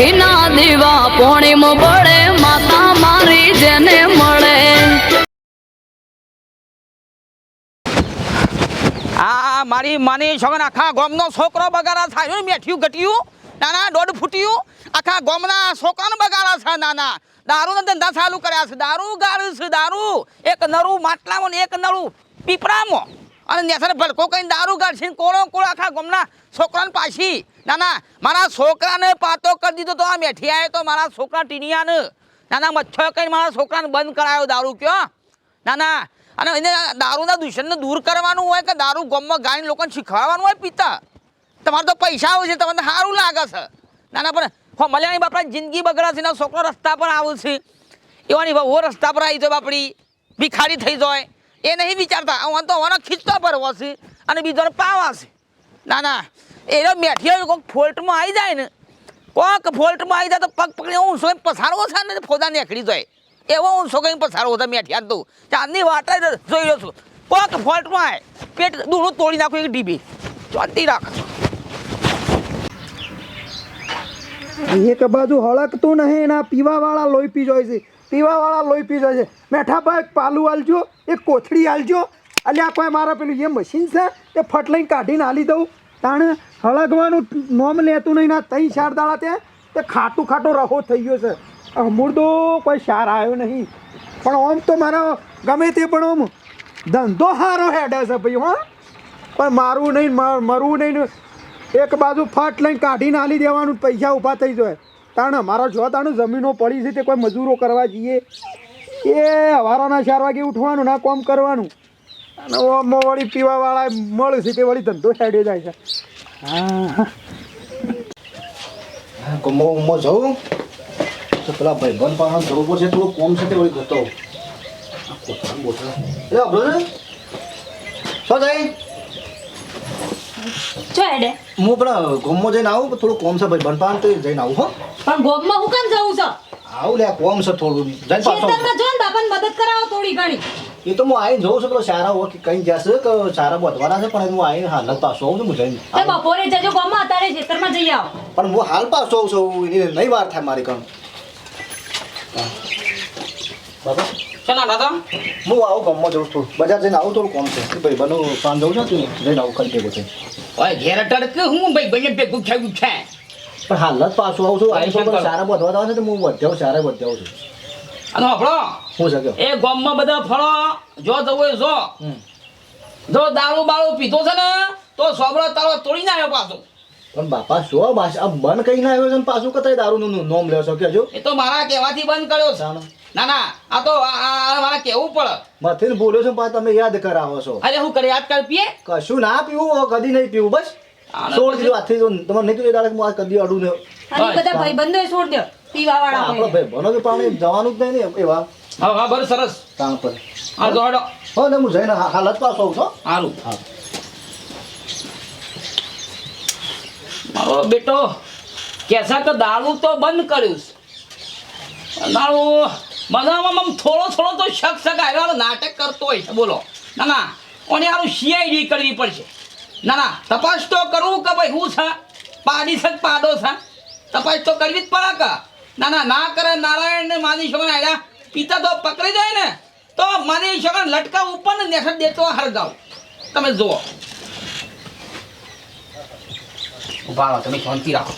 ઘીના દીવા પોણીમ પડે માતા મારી જેને મળે. આ મારી માની છોકરા આખા ગોમનો છોકરો બગાડા થાય. મેઠિયું ઘટ્યું, નાના દોઢ ફૂટ્યું. આખા ગોમના છોકરાને બગાડા છે નાના. દારૂના ધંધા ચાલુ કર્યા છે. દારૂ ગાળ્યું છે, દારૂ. એક નરું માટલામાં એક નરું પીપળામાં. અને નેસર ભડકો કઈ દારૂ કાઢશે ને કોળો કોળો આખા ગામના છોકરાને પાછી. નાના મારા છોકરાને પાતો કરી દીધો તો આ મેઠી આવ્યો તો મારા છોકરા ટીનિયાને. નાના મચ્છર કઈ મારા છોકરાને બંધ કરાયો દારૂ કયો. ના ના, અને એને દારૂના દૂષણને દૂર કરવાનું હોય કે દારૂ ગમમાં ગાઈને લોકોને શીખવાડવાનું હોય પિતા? તમારે તો પૈસા આવે છે, તમને સારું લાગે છે. ના ના, પણ હો, મલ્યાણી બાપડા જિંદગી બગડે છે એના છોકરો રસ્તા પર આવે છે. એવાની વહુ રસ્તા પર આવી જાય બાપડી. ભિખારી થઈ જાય. એ નહીં વિચારતા હું તો હવાનો ખીચતો પર છે અને બીજો પાવા છે. ના ના એનો મેઠિયો કોઈક ફોલ્ટમાં આવી જાય ને, કોક ફોલ્ટમાં આવી જાય તો પગ પકડી ઊંસો પસારવો છે ને ફોદા નીકળી જાય. એવો ઊંસો કંઈ પસારવો છે મેઠિયા તો. ચાંદની જ જોઈ રહ્યો છું. કોક ફોલ્ટમાં આવે પેટ દૂરું તોડી નાખું એક ડીબી ચોંતી રાખ એક બાજુ હળકતું નહીં એના પીવાવાળા લોહી પી જોઈ છે. પીવાવાળા લોહી પી છે. મેઠાભાઈ પાલું આલજો, એક કોથળી આલજો. અલ્યા કોઈ મારા પેલું એ મશીન છે? એ ફટ લઈને કાઢીને આલી દઉં. તાણે હળગવાનું નોમ લેતું નહીં ના તઈ ચાર દાડા ત્યાં તે ખાટું ખાટો રહો થઈ ગયો છે. અમૂર્દો કોઈ સાર આવ્યો નહીં. પણ ઓમ તો મારો ગમે તે પણ ઓમ ધંધો સારો હેડે છે ભાઈ, હો. પણ મારું નહીં મરવું નહીં એક બાજુ ફટ લઈને કાઢીને આલી દેવાનું, પૈસા ઊભા થઈ જાય. તાણ અમારા જો તાણ જમીનો પડી છે તે કોઈ મજૂરો કરવા જઈએ. એ હવારાના ચાર વાગે ઉઠવાનું, ના કોમ કરવાનું. અને ઓમો વળી પીવાવાળા મળે છે તે વળી ધંધો સાઈડે જાય છે. હા. કમો ઉમો જવું? તો પેલા ભાઈબંધ પાસે જવું પડશે થોડું કોમ છે તે વળી જતો અભરો શું થાય ચો એડે હું પેલા ગોમમાં જઈને આવું થોડું કોમ છે ભાઈ બનપાન તો જઈને આવું હો. પણ ગોમમાં હું કેમ જવું છે? આવું લે કોમ છે થોડું. જઈને પાછો. ખેતરમાં જો ને બાપાને મદદ કરાવો થોડી ઘણી. એ તો હું આવીને જોઉં છું પેલો સારા હોય કે કઈ જશે કે સારા બધવાના છે પણ હું આવીને હાલ જ પાછો આવું છું હું જઈને તે બપોરે જજો ગોમમાં અત્યારે ખેતરમાં જઈ આવો. પણ હું હાલ પાછો આવું છું એની નહીં વાર થાય મારી કામ બાબા ચલા દાદા હું આવું ગામમાં જઉં છું. બજાર જઈને આવું થોડું કોમ છે. ભાઈ બનો કામ જવું છે જઈને આવું કરી ભેગો છે. ઓય ઘેર ટડક હું ભાઈ ભાઈ ભેગું ખાયું છે? પણ હાલ જ પાછું આવું છું. આઈ. તો સારા બધવા આવે છે તો હું વધ્યો સારા વધ્યો છું. અને આપણો હું શક્યો એ ગામમાં બધા ફળો જો જવો જો. જો દારૂ બાળું પીધો છે ને તો સોબળો તારો તોડી ના આવ્યો પાછો. પણ બાપા શું બાસ આ બંધ કઈ ના આવ્યો છે પાછું? કતાય દારૂ નું નોમ લેશો કેજો એ તો મારા કહેવાથી બંધ કર્યો છે. ના ના આ તો આ- આ આ મારે કહેવું પડે? મથીને બોલ્યો છો પણ તમે યાદ કરાવો છો. અરે હું કરે યાદ કર પીએ? કશું ના પીવું કદી નહીં પીવું બસ. છોડ દીધું હાથથી જો તમારે નહીં કીધું દાડે હું કદી અડું ને. બધા ભાઈબંધોએ છોડ દો પીવા વાળા આપણો હોય. ભાઈ બનો કે પાણી જવાનું જ નહીં ને એવા. હા હા બસ સરસ. કામ પર. હા જોડો હો ને હું જઈને હા- પાસ હોઉં છો સારું હા. મારો બેટો કેસા કે દારૂ તો બંધ કર્યું છે. દારૂ બધામાં આમ થોડો થોડો તો શક શક આવ્યો. નાટક કરતો હોય છે, બોલો. ના ના, ઓને આનું સીઆઈડી કરવી પડશે. ના ના, તપાસ તો કરવું કે ભાઈ હું છે? પાડી છે પાડો છે? તપાસ તો કરવી જ પડે કે. ના ના ના કરે નારાયણ ને માની છોકરા આવ્યા પિતા તો પકડી જાય ને, તો માની છોકરા લટકા ઉપર ને નેસર દેતો હરગાવ તમે જુઓ. ઊભા તમે શાંતિ રાખો.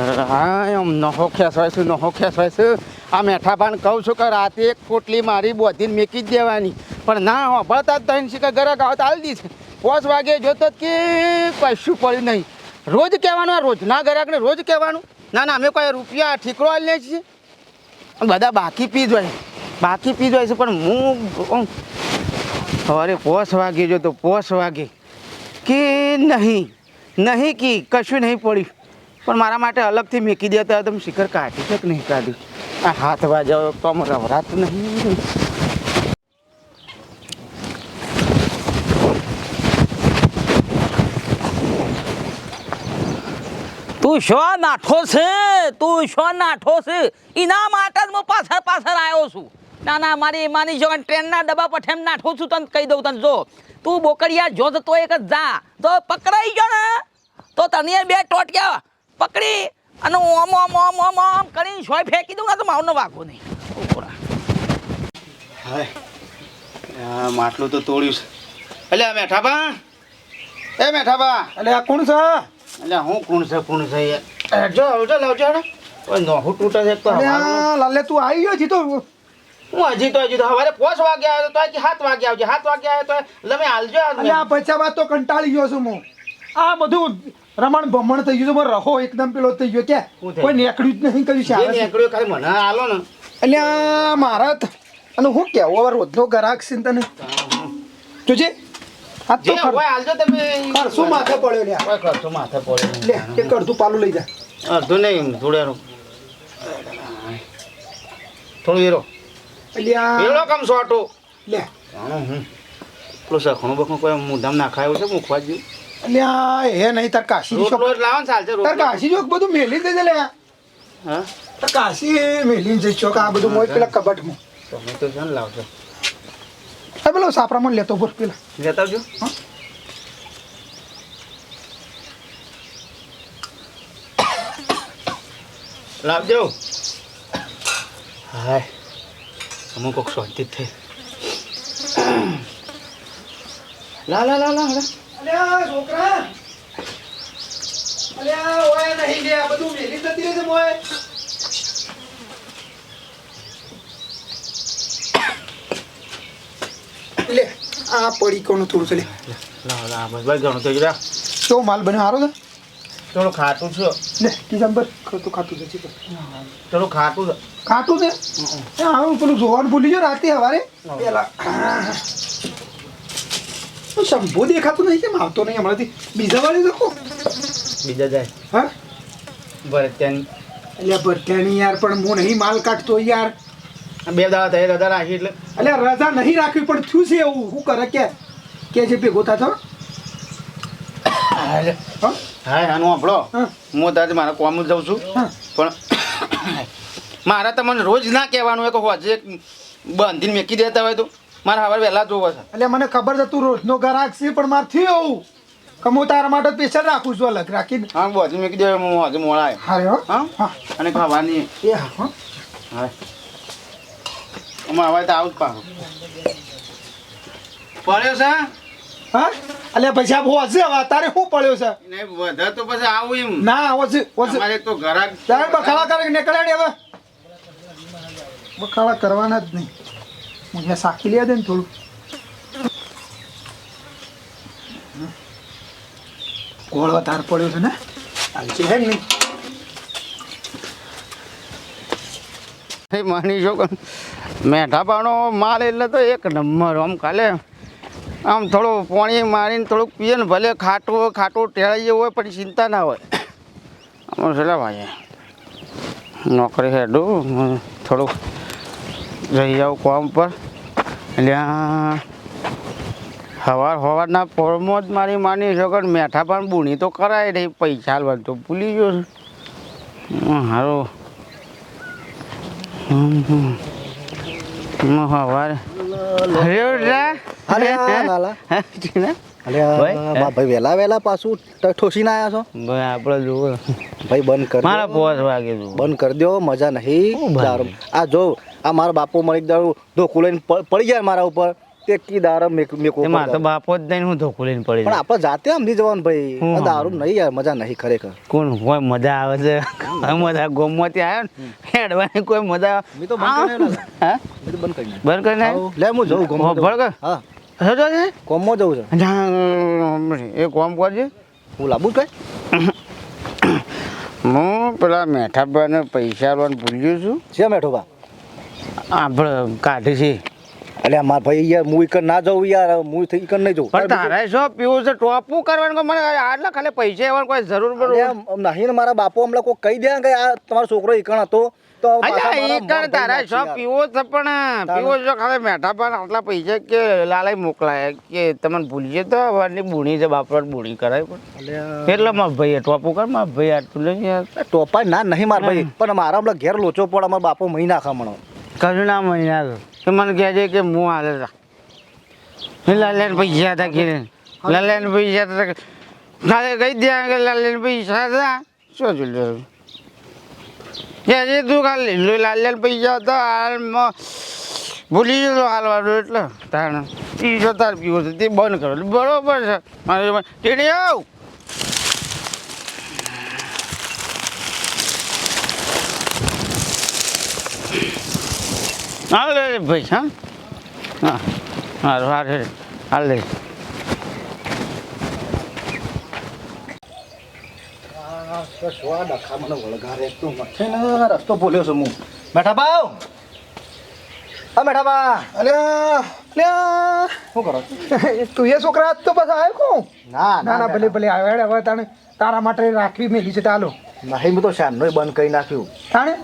હા એમ નહો ખેસવાય છે નહો ખેસવાય છે આ મેઠાભાન કહું છું કે રાતે એક પોટલી મારી બોધીને મેકી જ દેવાની. પણ ના, હોભળતા જ તઈને શીખે, ઘરે ગાવ તો આલી છે પાંચ વાગે જોતો કે કશું પડ્યું નહીં. રોજ કહેવાનું, આ રોજના ગ્રાહકને રોજ કહેવાનું. ના ના, અમે કોઈ રૂપિયા ઠીકરો લે છીએ. બધા બાકી પી જાય બાકી પી જાય છે, પણ હું સવારે પોસ વાગે જો તો પોસ વાગે કે નહીં? નહીં કી, કશું નહીં પડ્યું. પણ મારા માટે અલગથી મેકી દેતા તમે શિખર કાઢી છે કે નહીં કાઢી? આ હાથ વાજાવ તો આમ રવરાતું નહીં. તું શો નાઠો છે? તું શો નાઠો છે? એના માટે જ હું પાછળ પાછળ આવ્યો છું. ના ના, મારી માની જો ટ્રેનના ડબ્બા પર એમ નાઠો છું તને કહી દઉં તને, જો. તું બોકડિયા જો તો એક જ જા. તો પકડાઈ ગયો ને. તો તને બે ટોટિયા પકડી અને ઓમ ઓમ ઓમ ઓમ ઓમ કરી સોય ફેંકી દઉં ને તો માવનો વાગો નહીં. ઉપરા. હાય. આ માટલું તો તોડ્યું છે. એટલે આ મેઠાબા એ મેઠાબા એટલે આ કોણ છે? એટલે હું કોણ છે કોણ છે જો આવજો લાવજો ને ઓય નોહું તૂટે છે તો લાલે તું આવી ગયો છી તો. હું હજી તો હજી તો હવારે પાંચ વાગે આવ્યો તો હજી સાત વાગે આવજો. સાત વાગે આવ્યો તો તમે હાલજો આ પછામાં તો કંટાળી ગયો છું હું. આ બધું રમણ ભમણ થઈ ગયું છે મારો રહો એકદમ પેલો થઈ ગયો કે? કોઈ નેકડ્યું જ નહીં કર્યું છે શાળા નીકળ્યો ખાલી મને આલો ને. એટલે મારા અને હું કેવું હવે રોજનો ગ્રાહક છે ને તને? જોજે આ તો જે હાલજો તમે. માથે પડ્યો લ્યા. કોઈ ખર્ચો માથે પડે લે કે કરતું પાલું લઈ જા. અડધું નહીં થોડું થોડું એરો એરો કમ સોટો લે. હું પેલું સખણું બખણું કોઈ મુદ્દામ નાખાયું છે મૂકવા જેવું એટલે આ હે નહીં તાર કાશી જ લાવો ને ચાલશે તાર કાશી જો બધું મેલી દેજે લે હા? તાર કાશી મેલી જઈ ચોક આ બધું મોય પેલા કબટમાં. તમે તો જન લાવજો. આ પેલો સાપરામાં લેતો બોલ પેલા. લેતા આવજો. હા. લાવજો. હાય. અમુક શાંતિ થઈ લા લા લા લા લા. અલ્યા છોકરા. અલ્યા ઓય નહીં લે આ બધું મેલી જતી રહેશે મોય લે આ પડી કોનું થોડું છે લે. લા લા બસ બસ ઘણું થઈ ગયું કેવો માલ બન્યો હારો છે. થોડું ખાટું છે. લે ડિસેમ્બર ખાતું ખાતું છે. થોડું ખાટું છે. છે? હા હું પેલું જોવાનું ભૂલી ગયો રાતે સવારે. પેલા તો શંભુ દેખાતું નહીં કેમ આવતો નહીં હમણાંથી? બીજા વાળી લખો બીજા જાય. હા? બરે ત્યાં એટલે ભરત્યાની યાર પણ હું નહીં માલ કાઢતો યાર. બે દાડા થઈ રજા રાખી એટલે. એટલે રજા નહીં રાખવી પણ થયું છે એવું. શું કરે કે? કે છે ભેગો થતો? હા હા? હા આનું આપણો હા. તારે મારા કોમ જ જાઉં છું. પણ મારા તમને રોજ ના કહેવાનું હોય કે હોજે બાંધીને મેકી દેતા હોય તો. મારે હવે વહેલા જોવો છે. એટલે મને ખબર છે તું રોજનો ગ્રાહક છે પણ મારે થયું એવું કે હું તારા માટે સ્પેશિયલ રાખું છું અલગ રાખીને. હા બાંધી મેકી દે હું આજે મોળાય હારે હો. અને ખાવાની. એ હા હો. અમારે હવે તો આવું જ પાછું. પડ્યો છે? હા? એટલે પછી આ હોશે હવે તારે શું પડ્યો છે? નહીં વધારે તો પછી આવું એમ. ના હોશે હોશે અમારે તો ઘરાક તારે બખાડા કરે નીકળ્યા ને હવે? બખાડા કરવાના જ નહીં. મને સાખી લે દે ને થોડું ગોળ વધારે પડ્યો છે ને હાલશે હે નહીં માની જો મેઠા પાનો માલ એટલે તો એક નંબર આમ કાલે આમ થોડું પાણી મારીને થોડુંક પીએ ને ભલે ખાટું હોય ખાટું ટેળાઈ જવું હોય પણ ચિંતા ના હોય આમાં ભાઈ નોકરી હેડું થોડુંક જઈ જાઉં કોમ પર. એટલે સવાર સવારના પોળમાં જ મારી માની છો કે મેઠા પણ બુણી તો કરાય નહીં પૈસા તો ભૂલી ગયો છું. સારું સવારે ભાઈ, વહેલા વેલા પાછું ઠોસી ઠોસીને આવ્યા છો? ભાઈ આપણે જુઓ. ભાઈ બંધ કર મારા પોસ વાગે બંધ કરી દો મજા નહીં. બંધ? આ જો આ મારા બાપુ મળી દારૂ ધોકું લઈને પડી જાય મારા ઉપર. તે કી દારૂ મેક મેકો એ તો બાપો જ નહીં હું ધોકું લઈને પડી પણ આપણે જાતે સમજી જવાનું ભાઈ. હું દારૂ નહીં યાર મજા નહીં ખરેખર. કોણ કોઈ મજા આવે છે? મજા ગોમમાંથી આવ્યો ને હેડવાની કોઈ મજા મેં તો બંધ કરી બંધ કરી લે હું જઉં ગમો ભળ. હા. શું જો છે. કોમમાં જવું છે એ કોમ કરજે. હું લાવું કઈ? હું પેલા મેઠાભાઈને પૈસા લોન ભૂલ્યું છું. છે મેઠો બા? આપણે કાઢી છે. અલ્યા મારા ભાઈ યાર હું ઈકન ના જાઉં યાર હું થઈ ઈકન નહીં જાઉં. પણ તારે શું પીવું છે? ટોપું કરવાનું કે મને આટલા ખાલી પૈસા એવા કોઈ જરૂર પડે? નહીં ને મારા બાપુ હમણાં કોઈ કહી દે કે આ તમારો છોકરો ઈકણ હતો તો કર તારા શો પીવો છે પણ પીવો છો ખાલી મેઠા પણ આટલા પૈસા કે લાલાઈ મોકલાય? કે તમને ભૂલીએ તો વારની બુણી છે બાપરા બુણી કરાય પણ. એટલે માર ભાઈ ટોપું કર માર ભાઈ આટલું નહીં ટોપા ના નહીં મારા ભાઈ પણ મારા હમણાં ઘેર લોચો પડ અમારા બાપુ મહી નાખા ના મહિના તો મને કહે છે કે હું હાલે હતા લાલાને પૈસા હતા કે લાલાને પૈસા હતા કાલે કહી દે કે લાલે પૈસા હતા. શું જોયું કે જે તું ખાલી લાલ પૈસા હતા, હાલમાં ભૂલી ગયો હાલવાનું એટલે. તારણ એ જો તાર પીવો તે બંધ કરો. બરોબર છે. મારે ટેડી આવ! હાલ ભાઈ હા? હા હારું હારે હાલ. રસ્તો ભૂલ્યો છું હું બેઠા ભાવ આ બેઠા બા અલ્યા અલ્યા શું કરો તું એ છોકરા તો બસ આવ્યો ના ના ના ભલે ભલે આવ્યો હેડ હવે તાણે તારા માટે રાખવી મેલી છે ચાલો. નહીં હું તો શાનનો બંધ કરી નાખ્યું. તાણે?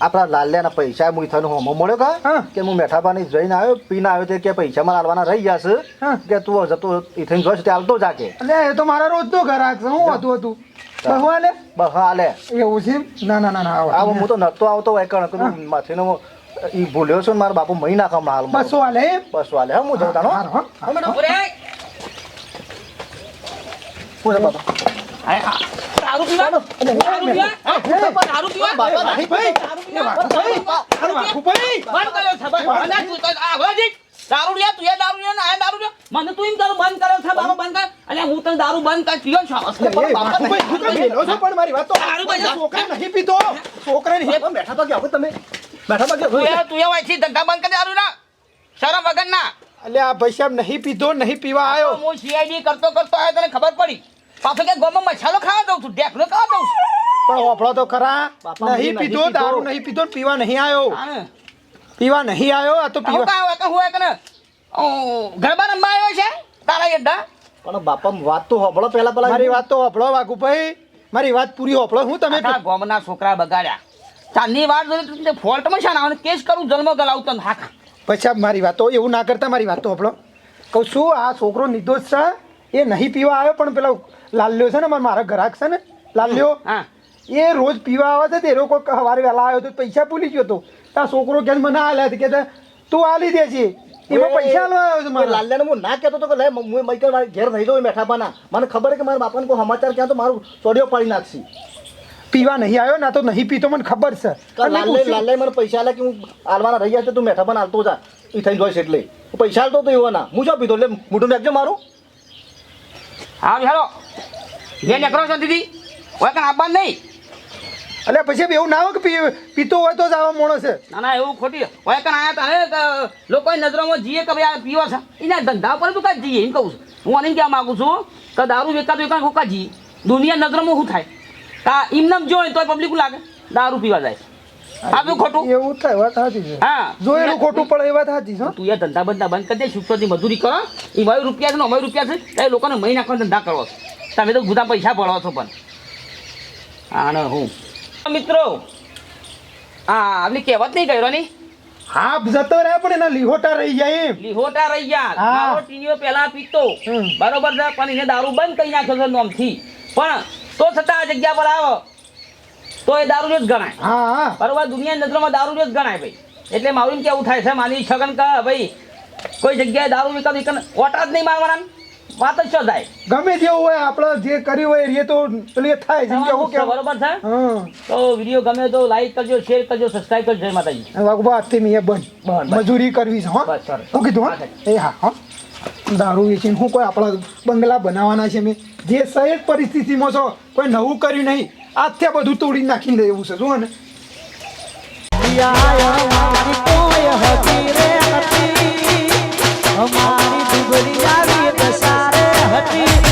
આપણા લાલ્યાના પૈસા હું થઈને હોમો મળ્યો કા? કે હું મેઠાપાની જઈને આવ્યો પીને આવ્યો તે કે પૈસા માં હાલવાના રહી જશે હા. કે તું જતો ઇથેન જોઈશ તે હાલતો જા કે એટલે એ તો મારા રોજનો ઘરાક છે હું હતું હતું. બહુ આલે હાલે એવું છે ના ના ના ના આવો. હું તો નતો આવતો હોય કણ માથેનો ઈ ભૂલ્યો છું ને મારા બાપુ મહી નાખા હાલ બસો આલે બસો હાલે હા હું હારું, હો. મેડમ ઉરે પૂરા બાપા. દારૂ દારૂ દારૂ દારૂ પણ મારી તો ગયા તમે બેઠા તો એ ધંધા બંધ કરી દારૂ શરમ વગર ના અલ્યા ભાઈ સાહેબ નહીં પીધો નહીં પીવા આવ્યો હું સીઆઈડી કરતો કરતો આવ્યો તને ખબર પડી પાછો કે ગોમાં મસાલો ખાવા દઉં છું ઢેકલો ખાવા દઉં છું. પણ ઓફળો તો ખરા. બાપા, નહીં પીધો. દારૂ નહીં પીધો પીવા નહીં આવ્યો હા. પીવા નહીં આવ્યો આ તો પીવા આવ્યો કે હું હોય ને ગરબા રમવા આવ્યો છે તારા યદ્દા પણ બાપા વાત તો હોભળો પહેલા પહેલા. મારી વાત તો હોભળો વાઘુભાઈ મારી વાત પૂરી હોભળો. હું તમે ગોમના ગામના છોકરા બગાડ્યા. ચાંદની વાત જોઈ ફોલ્ટમાં છે ને આવને કેસ કરું જન્મ ગલાવું તને હાક પછી મારી વાત તો એવું ના કરતા મારી વાત તો હોભળો. કહું છું આ છોકરો નિર્દોષ છે એ નહીં પીવા આવ્યો પણ પેલો લાલ્યો છે ને મારા- મારા ગ્રાહક છે ને લાલ્યો. હા. એ રોજ પીવા આવે છે તે લોકો સવારે વહેલા આવ્યો તો પૈસા ભૂલી ગયો તો તાર છોકરો કે મને આલ્યા છે કે તું આલી દે છે. એમાં પૈસા આલવા આવ્યો છે મારા. લાલ્યાને હું ના કહેતો તો કે લે હું મૈકર મારે ઘેર નહીં જાઉં મેઠા પાના મને ખબર છે કે મારા બાપાને કોઈ સમાચાર ક્યાં તો મારું ચોડિયો પાડી નાખશે. પીવા નહીં આવ્યો ના તો નહીં પીતો મને ખબર છે. લાલે લાલે મને પૈસા આલે કે હું આલવાના રહી જાય તું મેઠા પાના હાલતો જા. એ થઈ જોઈશ એટલે. પૈસા હાલતો તો એવો ના હું જો પીધો? એટલે મોઢું નાખજો મારું. હા હેલો. જે નીકળો છો દીદી? હોય કાં આપવાનું નહીં? અલ્યા પછી એવું ના હોય કે પીતો હોય તો જ આવા છે. ના ના એવું ખોટી. હોય કાં આયા નજરોમાં જીએ કે ભાઈ આ પીવા છે? એના ધંધા પર તું કાંઈ જઈએ એમ કહું છું. હું આને કહેવા માગું છું કે દારૂ વેચાતું વેચાતું હું કાં જીએ. દુનિયા નજરોમાં શું થાય? કા એમને જો તો પબ્લિક લાગે? દારૂ પીવા જાય. આ ખોટું. એવું થાય વાત સાચી છે. હા. જોયેલું ખોટું પડે એ વાત સાચી છે તું એ ધંધા બંધા બંધ કરી દે શુક્રથી મજૂરી કરો. એ મારી રૂપિયા છે ને અમારી રૂપિયા છે એ લોકોને મહી નાખવાનો ધંધા કરો છો. તમે તો ગુદા પૈસા ભરવો છો પણ. હા ને હું. મિત્રો હા આમની કહેવત નહીં કર્યો ની? હાફ જતો રહે પણ એના લીહોટા રહી જાય એમ. લીહોટા રહી ગયા. મારો ટીનીઓ પહેલા પીતો. બરોબર છે પણ એને દારૂ બંધ કરી નાખ્યો છે નોમથી. પણ તો છતાં આ જગ્યા પર આવો. તો એ દારૂ જ ગણાય. હા. હા બરોબર દુનિયાની નજરોમાં દારૂ જ ગણાય ભાઈ. એટલે મારું કેવું થાય છે માની છગન કે ભાઈ કોઈ જગ્યાએ દારૂ વિકલ્પ ઓટા જ નહીં મારવાના વાત જ શું થાય. ગમે તેવું હોય આપણે જે કર્યું હોય એ તો પેલી થાય જિંદગી હું કે બરોબર છે? તો વીડિયો ગમે તો લાઈક કરજો શેર કરજો સબસ્ક્રાઇબ કરજો માતાજી. વાગવા હાથથી મેં બન મજૂરી કરવી છે હા. શું કીધું હા. એ હા હા. દારૂ વેચીને હું કોઈ આપણા બંગલા બનાવવાના છે મેં જે સહેજ પરિસ્થિતિમાં છો કોઈ નવું કર્યું નહીં. આજથી બધું તોડી નાખી દે એવું છે શું ને અમારી happy.